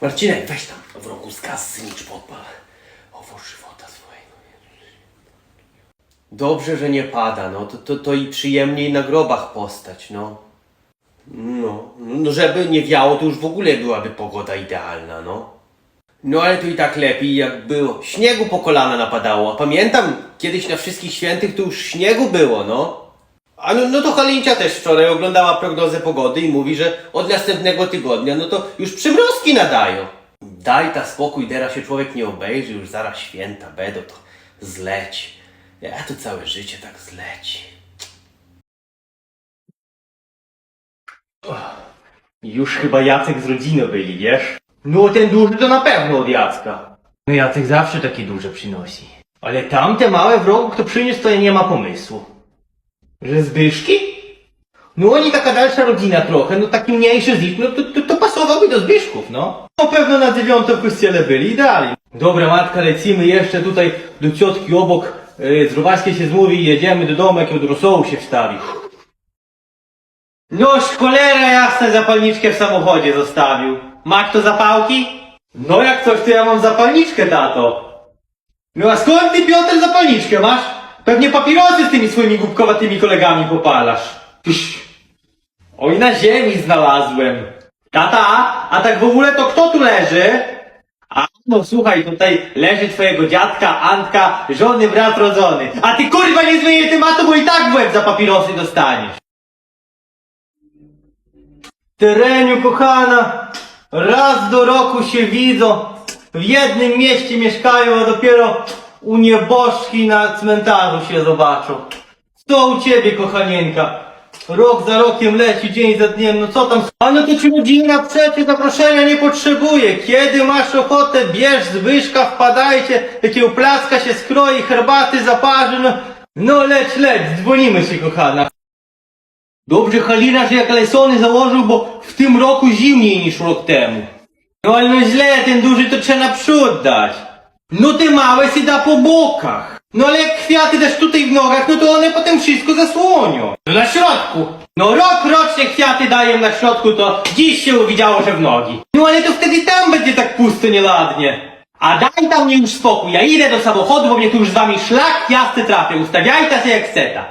Marcinek, weź tam w rogu z kasy nicz podpal. Owo żywota swojego. Dobrze, że nie pada, no to, to, to i przyjemniej na grobach postać, no. No, no żeby nie wiało, to już w ogóle byłaby pogoda idealna, no. No ale to i tak lepiej jak było. Śniegu po kolana napadało. A pamiętam kiedyś na wszystkich świętych to już śniegu było, no. A no, no to Halincia też wczoraj oglądała prognozę pogody i mówi, że od następnego tygodnia no to już przymrozki nadają. Daj ta spokój, teraz się człowiek nie obejrzy, już zaraz święta będą, to zleci. Ja to całe życie tak zleci. Już chyba Jacek z rodziną byli, wiesz? No ten duży to na pewno od Jacka. No Jacek zawsze takie duże przynosi. Ale tamte małe w rogu, kto przyniósł, to nie ma pomysłu. Że Zbyszki? No oni taka dalsza rodzina trochę, no taki mniejszy z nich, no to, to, to pasowałby do Zbyszków, no. Na pewno na dziewiątą w kościele byli i dali. Dobra matka, lecimy jeszcze tutaj do ciotki obok, yy, z się zmówi i jedziemy do domu, jak od rosołu się wstawi. Noż cholera jasna zapalniczkę w samochodzie zostawił. Ma kto zapałki? No jak coś, to ja mam zapalniczkę, tato. No a skąd ty, Piotr, zapalniczkę masz? Pewnie papierosy z tymi swoimi głupkowatymi kolegami popalasz. Tyś. Oj, na ziemi znalazłem. Tata, a tak w ogóle to kto tu leży? A, no słuchaj, tutaj leży twojego dziadka, Antka, żony brat rodzony. A ty kurwa nie zmieniaj tematu, bo i tak w łeb za papierosy dostaniesz. Tereniu, kochana, raz do roku się widzą, w jednym mieście mieszkają, a dopiero u nieboszki na cmentarzu się zobaczą. Co u ciebie, kochanieńka? Rok za rokiem leci, dzień za dniem, no co tam? A no to ci rodzina przecież zaproszenia nie potrzebuje. Kiedy masz ochotę, bierz Zbyszka, wpadajcie, takiego placka się skroi, herbaty zaparzy, no, no leć, leć, dzwonimy się, kochana. Dobrze Halina, że jak lesony założył, bo w tym roku zimniej niż rok temu. No ale no źle, ten duży to trzeba naprzód dać. No te małe się da po bokach. No ale jak kwiaty dasz tutaj w nogach, no to one potem wszystko zasłonią. No na środku. No rok rocznie kwiaty daję na środku, to dziś się uwidziało, że w nogi. No ale to wtedy tam będzie tak pusto nieladnie. A daj tam mnie już spokój, ja idę do samochodu, bo mnie tu już z wami szlak jasny trafia. Ustawiajcie się jak chceta.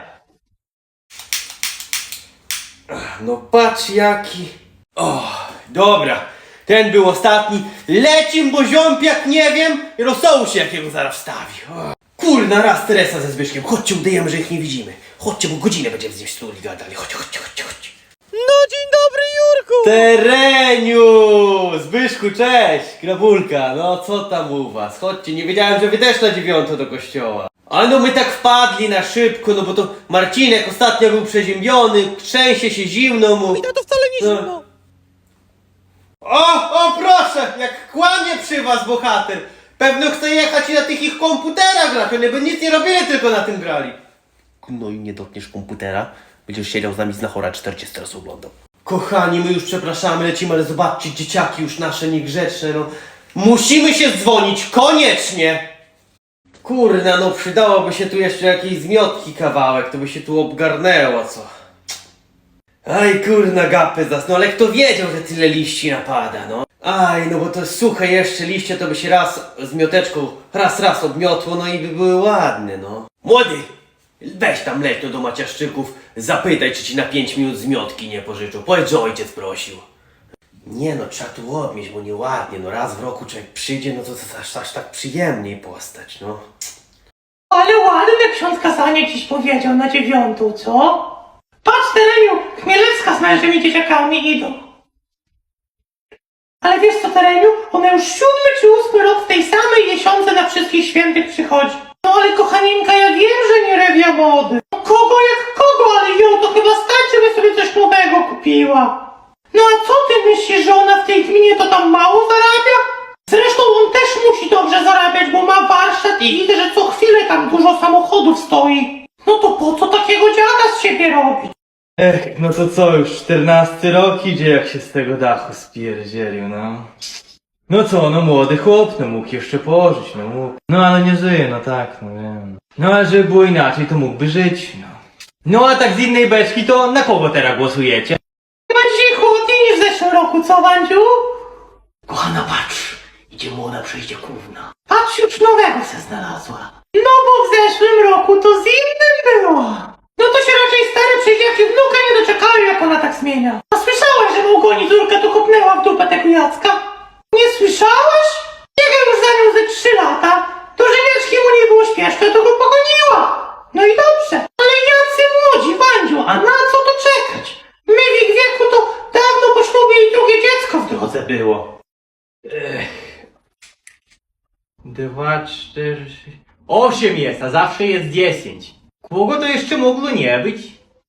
No patrz jaki. O, dobra. Ten był ostatni. Lecim, bo ziąpiak nie wiem. I rosołu się jakiego zaraz wstawi. O. Kurna, raz Teresa ze Zbyszkiem. Chodźcie, udajemy, że ich nie widzimy. Chodźcie, bo godzinę będziemy z nim stuli gadali. Chodźcie, chodźcie, chodźcie, chodźcie. No dzień dobry Jurku! Tereniu! Zbyszku, cześć! Grabulka, no co tam u was? Chodźcie, nie wiedziałem, że wy też na dziewiątą do kościoła. Ale no my tak wpadli na szybko, no bo to Marcinek ostatnio był przeziębiony, trzęsie się zimno mu. No to wcale nie No. O, o proszę, jak kłamie przy was bohater. Pewno chce jechać i na tych ich komputerach grać, one by nic nie robili, tylko na tym grali. No i nie dotkniesz komputera, będziesz siedział z nami z nachora 40 razy oglądał. Kochani, my już przepraszamy, lecimy, ale zobaczcie, dzieciaki już nasze niegrzeczne, no. Musimy się dzwonić, koniecznie! Kurna, no przydałoby się tu jeszcze jakiejś zmiotki kawałek, to by się tu obgarnęło, co? Aj kurna gapy zas, no ale kto wiedział, że tyle liści napada, no? Aj, no bo to suche jeszcze liście, to by się raz z mioteczką, raz raz obmiotło, no i by były ładne, no. Młody, weź tam leć no do Maciaszczyków, zapytaj, czy ci na 5 minut zmiotki nie pożyczą. Powiedz, że ojciec prosił. Nie no, trzeba tu obmieść, bo nieładnie, no raz w roku człowiek przyjdzie, no to, to aż, aż tak przyjemniej postać, no. Ale ładne ksiądz kazanie dziś powiedział na dziewiątą, co? Patrz, Tereniu, Chmielewska z mężem dzieciakami idą. Ale wiesz co, Tereniu? Ona już siódmy czy ósmy rok w tej samej jesionce na wszystkich świętych przychodzi. No ale kochaninka, ja wiem, że nie rewia mody. No kogo jak kogo, ale ją to chyba stać, żeby sobie coś nowego kupiła. No a co ty myślisz, że ona w tej gminie to tam mało zarabia? Zresztą on też musi dobrze zarabiać, bo ma warsztat i widzę, że co chwilę tam dużo samochodów stoi. Po co takiego dziada z siebie robić? Ech, no to co już, 14 rok idzie jak się z tego dachu spierdzielił, no. No co, no młody chłop, no mógł jeszcze położyć, no mógł. No ale nie żyje, no tak, no wiem. No ale żeby było inaczej, to mógłby żyć, no. No a tak z innej beczki, to na kogo teraz głosujecie? Chyba dzisiaj chłodniej niż w zeszłym roku, co Wandziu? Kochana, patrz, idzie młoda przeździakówna. Patrz, już nowego se znalazła. No bo w zeszłym roku to z innym było. No to się raczej stare przejdziaki wnuka nie doczekały, jak ona tak zmienia. A słyszałaś, że Małgoni Zurka to kopnęła w dupę tego Jacka? Nie słyszałaś? Biegam już za nią ze trzy lata. To żeniaczki mu nie było śpieszne, to go pogoniła. No i dobrze. Ale jacy młodzi, Wandziu, a na co to czekać? My w ich wieku to dawno po ślubie i drugie dziecko w drodze było. Dwa, cztery, sześć... Osiem jest, a zawsze jest dziesięć. Kogo to jeszcze mogło nie być?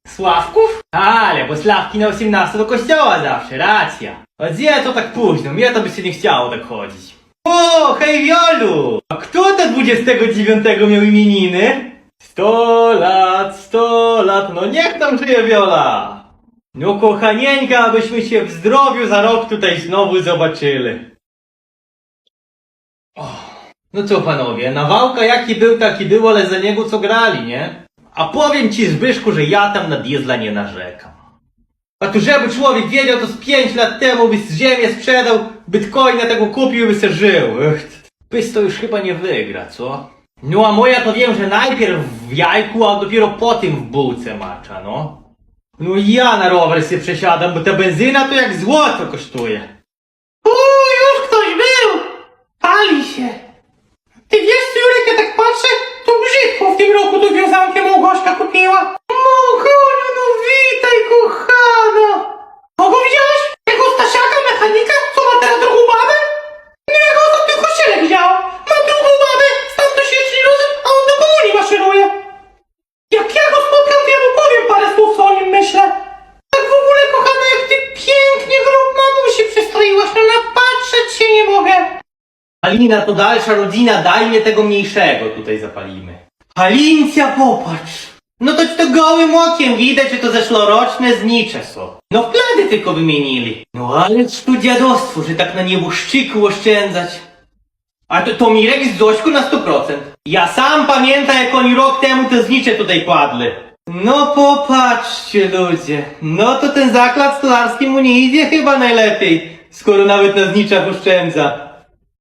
Sławków? Ale, bo Sławki na 18 do kościoła zawsze, racja. A gdzie to tak późno? Mnie to by się nie chciało tak chodzić. O, hej Wiolu! A kto te 29 miał imieniny? 100 lat, 100 lat, no niech tam żyje Wiola! No kochanieńka, abyśmy się w zdrowiu za rok tutaj znowu zobaczyli. No co panowie, Nawałka jaki był, taki był, ale za niego co grali, nie? A powiem ci Zbyszku, że ja tam na diesla nie narzekam. A tu żeby człowiek wiedział, to z pięć lat temu byś ziemię sprzedał, bitcoina tego kupił i by se żył. Pyś to już chyba nie wygra, co? No a moja to wiem, że najpierw w jajku, a dopiero potem w bułce macza, no. No i ja na rower się przesiadam, bo ta benzyna to jak złoto kosztuje. Uuu, już ktoś był! Pali się. Wiesz, Jurek, ja tak patrzę, to brzydko w tym roku tu wiązankę Małgośka kupiła. Halina to dalsza rodzina, daj mnie tego mniejszego tutaj zapalimy. Halincia, popatrz! No to ci to gołym okiem widać, że to zeszłoroczne znicze są. No wtedy tylko wymienili. No ale tu dziadostwo, że tak na nieboszczyku oszczędzać. A to, to Mirek z Zośku na 100%. Ja sam pamiętam, jak oni rok temu te znicze tutaj kładli. No popatrzcie ludzie, no to ten zakład stolarski mu nie idzie chyba najlepiej, skoro nawet na zniczach oszczędza.